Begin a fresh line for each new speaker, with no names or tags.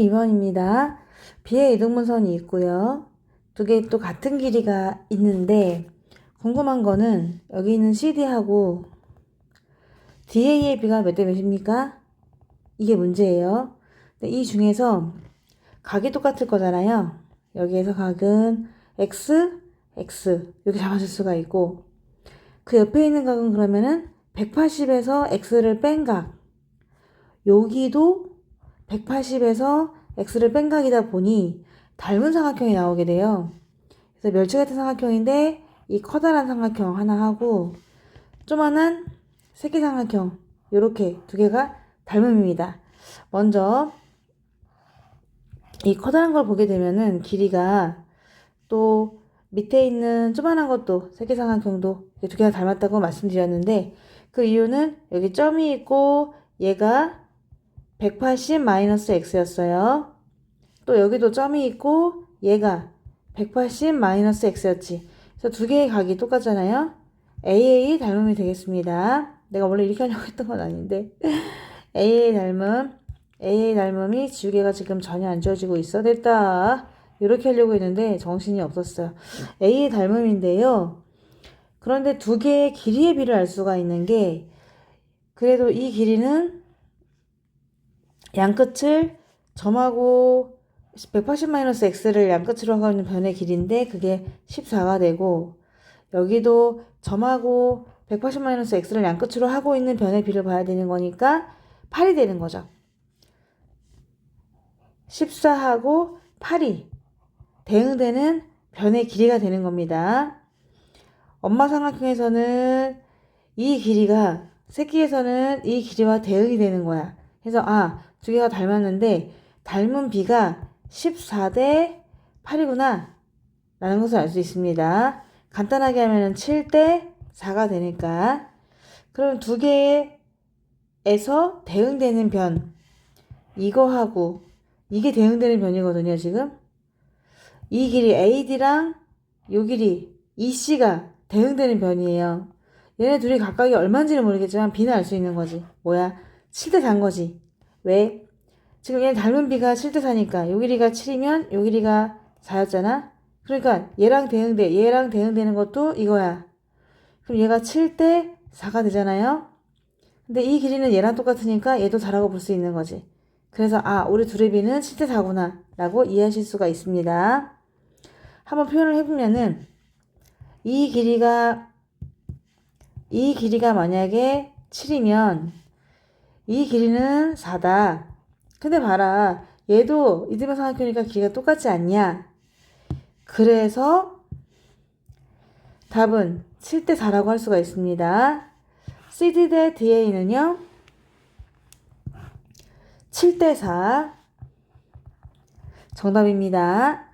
2번입니다. B의 이등분선이 있고요. 두 개 또 같은 길이가 있는데 궁금한 거는 여기 있는 CD하고 DA의 B가 몇 대 몇입니까? 이게 문제예요. 이 중에서 각이 똑같을 거잖아요. 여기에서 각은 X, X 이렇게 잡아줄 수가 있고 그 옆에 있는 각은 그러면은 180에서 X를 뺀 각 여기도 180에서 x를 뺀 각이다 보니 닮은 삼각형이 나오게 돼요. 그래서 멸치 같은 삼각형인데 이 커다란 삼각형 하나 하고 조만한 새끼 삼각형 요렇게 두 개가 닮음입니다. 먼저 이 커다란 걸 보게 되면은 길이가 또 밑에 있는 조만한 것도 새끼 삼각형도 이두 개가 닮았다고 말씀드렸는데 그 이유는 여기 점이 있고 얘가 180-x였어요. 또 여기도 점이 있고 얘가 180-x였지. 그래서 두 개의 각이 똑같잖아요. AA 닮음이 되겠습니다. 내가 원래 이렇게 하려고 했던 건 아닌데 AA 닮음 AA 닮음이 지우개가 지금 전혀 안 지워지고 있어 됐다. 이렇게 하려고 했는데 정신이 없었어요. AA 닮음인데요. 그런데 두 개의 길이의 비를 알 수가 있는 게 그래도 이 길이는 양끝을 점하고 180-x를 양끝으로 하고 있는 변의 길인데 그게 14가 되고 여기도 점하고 180-x를 양끝으로 하고 있는 변의 비를 봐야 되는 거니까 8이 되는 거죠. 14하고 8이 대응되는 변의 길이가 되는 겁니다. 엄마 삼각형에서는 이 길이가 새끼에서는 이 길이와 대응이 되는 거야. 그래서 아, 두 개가 닮았는데 닮은 비가 14대 8이구나 라는 것을 알 수 있습니다. 간단하게 하면 7대 4가 되니까. 그럼 두 개에서 대응되는 변 이거하고 이게 대응되는 변이거든요 지금. 이 길이 AD랑 요 길이 EC가 대응되는 변이에요. 얘네 둘이 각각이 얼마인지는 모르겠지만 B는 알 수 있는 거지. 뭐야 7대 4인 거지 왜? 지금 얘 닮은 비가 7대 4니까 요 길이가 7이면 요 길이가 4였잖아. 그러니까 얘랑 대응돼. 얘랑 대응되는 것도 이거야. 그럼 얘가 7대 4가 되잖아요. 근데 이 길이는 얘랑 똑같으니까 얘도 4라고 볼 수 있는 거지. 그래서 아, 우리 둘의 비는 7대 4구나 라고 이해하실 수가 있습니다. 한번 표현을 해보면은 이 길이가 이 길이가 만약에 7이면 이 길이는 4다. 근데 봐라. 얘도 이등변 삼각형이니까 길이가 똑같지 않냐? 그래서 답은 7대 4라고 할 수가 있습니다. CD 대 DA는요? 7대 4 정답입니다.